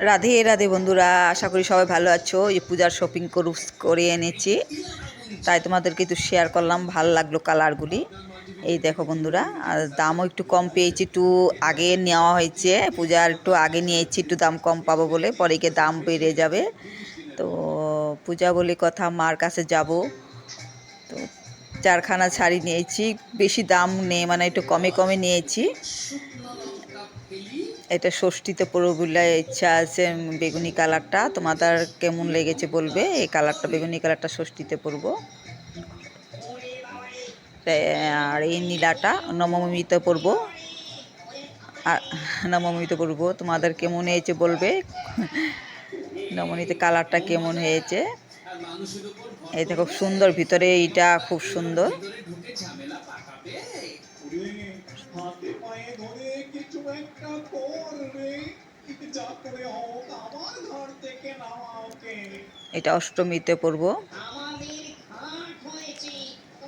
রাধে রাধে বন্ধুরা, আশা করি সবাই ভালো আছো। এই পূজার শপিং করু করে এনেছি। তাই তোমাদেরকে একটু শেয়ার করলাম, ভালো লাগল কালারগুলি এই দেখো বন্ধুরা, আর দামও একটু কম পেয়েছি, একটু আগে নেওয়া হয়েছে। পূজার একটু আগে নিয়েছি, একটু দাম কম পাবো বলে, পরে গিয়ে দাম বেড়ে যাবে। তো পূজা বলে কথা, মার কাছে যাব। তো চারখানা শাড়ি নিয়েছি, বেশি দাম নেই মানে একটু কমে কমে নিয়েছি। এটা ষষ্ঠীতে পরবো বলে ইচ্ছা আছে বেগুনি কালারটা। তোমাদের কেমন লেগেছে বলবে? এই কালারটা, বেগুনি কালারটা ষষ্ঠীতে পরবো। আর এই নীলাটা নবমীতে পরবো। আর নবমীতে পরবো। তোমাদের কেমন হয়েছে বলবে? নবমীতে কালারটা কেমন হয়েছে? এই দেখো সুন্দর। ভিতরে এইটা খুব সুন্দর। কিছু একটা করবে যা করে হোক আমার ঘর থেকে নামাওকে এটা অষ্টমীতে পরব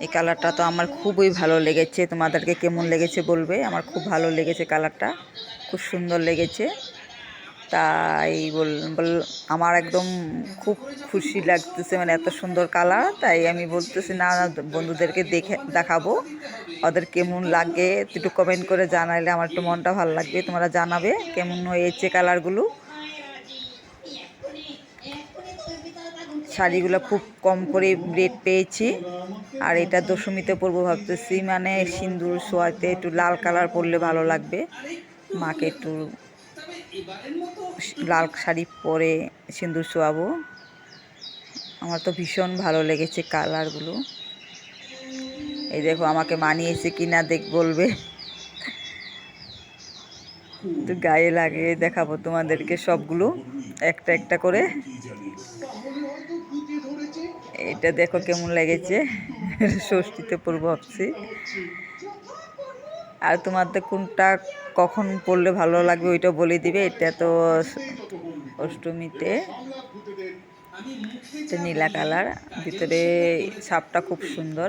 এই কালারটা তো আমার খুবই ভালো লেগেছে। তোমাদেরকে কেমন লেগেছে বলবে? আমার খুব ভালো লেগেছে কালারটা। খুব সুন্দর লেগেছে। তাই বল বল আমার একদম খুব খুশি লাগতেছে মানে এত সুন্দর কালার। তাই আমি বলতেছি না বন্ধুদেরকে দেখে দেখাবো। ওদের কেমন লাগে, একটু কমেন্ট করে জানাইলে আমার একটু মনটা ভালো লাগবে। তোমরা জানাবে কেমন হয়েছে কালারগুলো শাড়িগুলো খুব কম করে রেট পেয়েছি। আর এটা দশমীতে পরবো ভাবতেছি মানে সিঁদুর শোয়াতে একটু লাল কালার পরলে ভালো লাগবে। মাকে একটু লাল শাড়ি পরে সিঁদুর শোয়াবো আমার তো ভীষণ ভালো লেগেছে কালারগুলো এই দেখো, আমাকে মানিয়েছে কি না দেখ বলবে। তো গায়ে লাগে দেখাবো তোমাদেরকে সবগুলো, একটা একটা করে। এটা দেখো কেমন লেগেছে, ষষ্ঠীতে পড়ব ভাবছি। আর তোমাদের কোনটা কখন পড়লে ভালো লাগবে ওইটা বলে দিবে, এটা তো অষ্টমীতে। নীলা কালার, ভিতরে সাপটা খুব সুন্দর।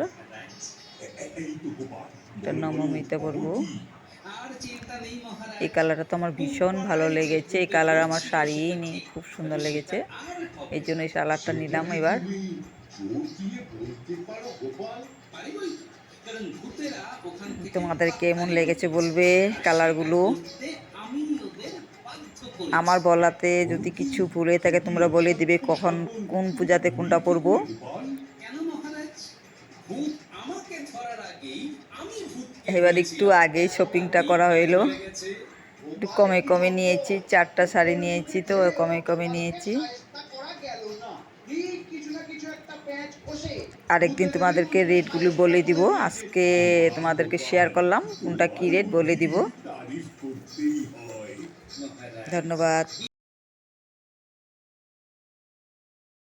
এটা নবমীতে পরবো। এই কালারটা তো আমার ভীষণ ভালো লেগেছে। এই কালার আমার শাড়িই নেই খুব সুন্দর লেগেছে। এই জন্য এই কালারটা নিলাম এবার। তোমাদের কেমন লেগেছে বলবে কালারগুলো? আমার বলাতে যদি কিছু ভুলে থাকে, তোমরা বলে দিবে কখন, কোন পূজাতে কোনটা পরবো। এবার একটু আগেই শপিংটা করা হইল। একটু কমে কমে নিয়েছি, চারটা শাড়ি নিয়েছি তো কমে কমে নিয়েছি। আরেকদিন তোমাদেরকে রেটগুলো বলে দিব, আজকে তোমাদেরকে শেয়ার করলাম, কোনটা কী রেট বলে দিব। ধন্যবাদ।